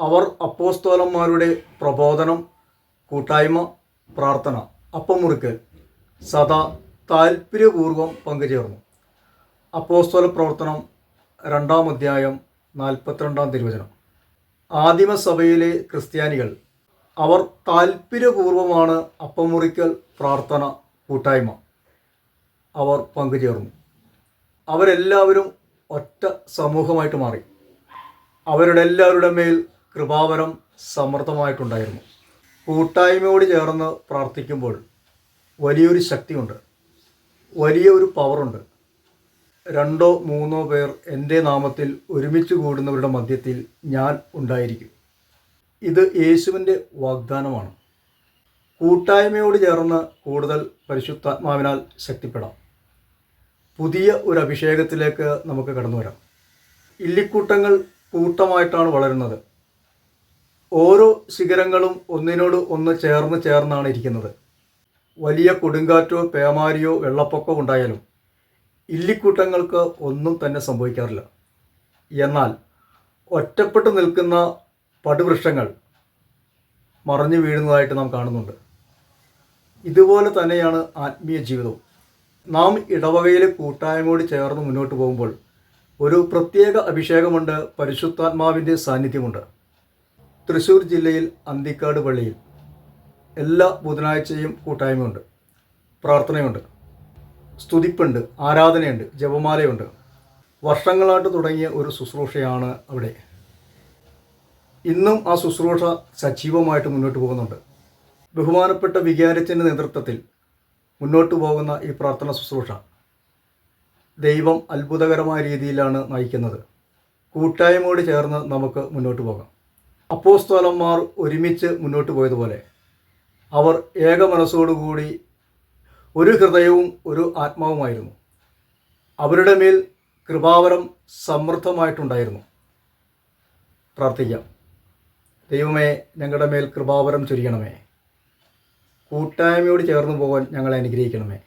അവർ അപ്പോസ്തോലന്മാരുടെ പ്രബോധനം കൂട്ടായ്മ പ്രാർത്ഥന അപ്പമുറുക്കൽ സദാ താൽപ്പര്യപൂർവം പങ്കുചേർന്നു. അപ്പോസ്തോല പ്രവർത്തനം രണ്ടാം അധ്യായം നാൽപ്പത്തിരണ്ടാം തിരുവചനം. ആദിമസഭയിലെ ക്രിസ്ത്യാനികൾ അവർ താൽപ്പര്യപൂർവമാണ് അപ്പമുറിക്കൽ പ്രാർത്ഥന കൂട്ടായ്മ. അവർ പങ്കുചേർന്നു. അവരെല്ലാവരും ഒറ്റ സമൂഹമായിട്ട് മാറി. അവരുടെ എല്ലാവരുടെ മേൽ കൃപാവരം സമൃദ്ധമായിട്ടുണ്ടായിരുന്നു കൂട്ടായ്മയോട് ചേർന്ന് പ്രാർത്ഥിക്കുമ്പോൾ വലിയൊരു ശക്തിയുണ്ട്. വലിയ ഒരു പവറുണ്ട്. രണ്ടോ മൂന്നോ പേർ എന്റെ നാമത്തിൽ ഒരുമിച്ച് കൂടുന്നവരുടെ മധ്യത്തിൽ ഞാൻ ഉണ്ടായിരിക്കും. ഇത് യേശുവിന്റെ വാഗ്ദാനമാണ്. കൂട്ടായ്മയോട് ചേർന്ന് കൂടുതൽ പരിശുദ്ധാത്മാവിനാൽ ശക്തിപ്പെടാം. പുതിയ ഒരു അഭിഷേകത്തിലേക്ക് നമുക്ക് കടന്നു വരാം ഇല്ലിക്കൂട്ടങ്ങൾ കൂട്ടമായിട്ടാണ് വളരുന്നത്. ഓരോ ശിഖരങ്ങളും ഒന്നിനോട് ഒന്ന് ചേർന്ന് ചേർന്നാണ് ഇരിക്കുന്നത്. വലിയ കൊടുങ്കാറ്റോ പേമാരിയോ വെള്ളപ്പൊക്കമോ ഉണ്ടായാലും ഇല്ലിക്കൂട്ടങ്ങൾക്ക് ഒന്നും തന്നെ സംഭവിക്കാറില്ല. എന്നാൽ ഒറ്റപ്പെട്ടു നിൽക്കുന്ന പടുവൃക്ഷങ്ങൾ മറഞ്ഞു വീഴുന്നതായിട്ട് നാം കാണുന്നുണ്ട്. ഇതുപോലെ തന്നെയാണ് ആത്മീയ ജീവിതവും. നാം ഇടവകയിലെ കൂട്ടായ്മയോട് ചേർന്ന് മുന്നോട്ട് പോകുമ്പോൾ ഒരു പ്രത്യേക അഭിഷേകമുണ്ട് പരിശുദ്ധാത്മാവിന്റെ സാന്നിധ്യമുണ്ട്. തൃശ്ശൂർ ജില്ലയിൽ അന്തിക്കാട് പള്ളിയിൽ എല്ലാ ബുധനാഴ്ചയും കൂട്ടായ്മയുണ്ട് പ്രാർത്ഥനയുണ്ട് സ്തുതിപ്പുണ്ട് ആരാധനയുണ്ട് ജപമാലയുണ്ട്. വർഷങ്ങളായിട്ട് തുടങ്ങിയ ഒരു ശുശ്രൂഷയാണ് അവിടെ. ഇന്നും ആ ശുശ്രൂഷ സജീവമായിട്ട് മുന്നോട്ട് പോകുന്നുണ്ട്. ബഹുമാനപ്പെട്ട വികാരത്തിന്റെ നേതൃത്വത്തിൽ മുന്നോട്ട് പോകുന്ന ഈ പ്രാർത്ഥന ശുശ്രൂഷ ദൈവം അത്ഭുതകരമായ രീതിയിലാണ് നയിക്കുന്നത്. കൂട്ടായ്മയോട് ചേർന്ന് നമുക്ക് മുന്നോട്ട് പോകാം. അപ്പോസ്തോലന്മാർ ഒരുമിച്ച് മുന്നോട്ട് പോയതുപോലെ അവർ ഏക മനസ്സോടുകൂടി ഒരു ഹൃദയവും ഒരു ആത്മാവുമായിരുന്നു. അവരുടെ മേൽ കൃപാവരം സമൃദ്ധമായിട്ടുണ്ടായിരുന്നു. പ്രാർത്ഥിക്കാം. ദൈവമേ ഞങ്ങളുടെ മേൽ കൃപാവരം ചൊരിയണമേ. കൂട്ടായ്മയോട് ചേർന്ന് പോകാൻ ഞങ്ങളെ അനുഗ്രഹിക്കണമേ.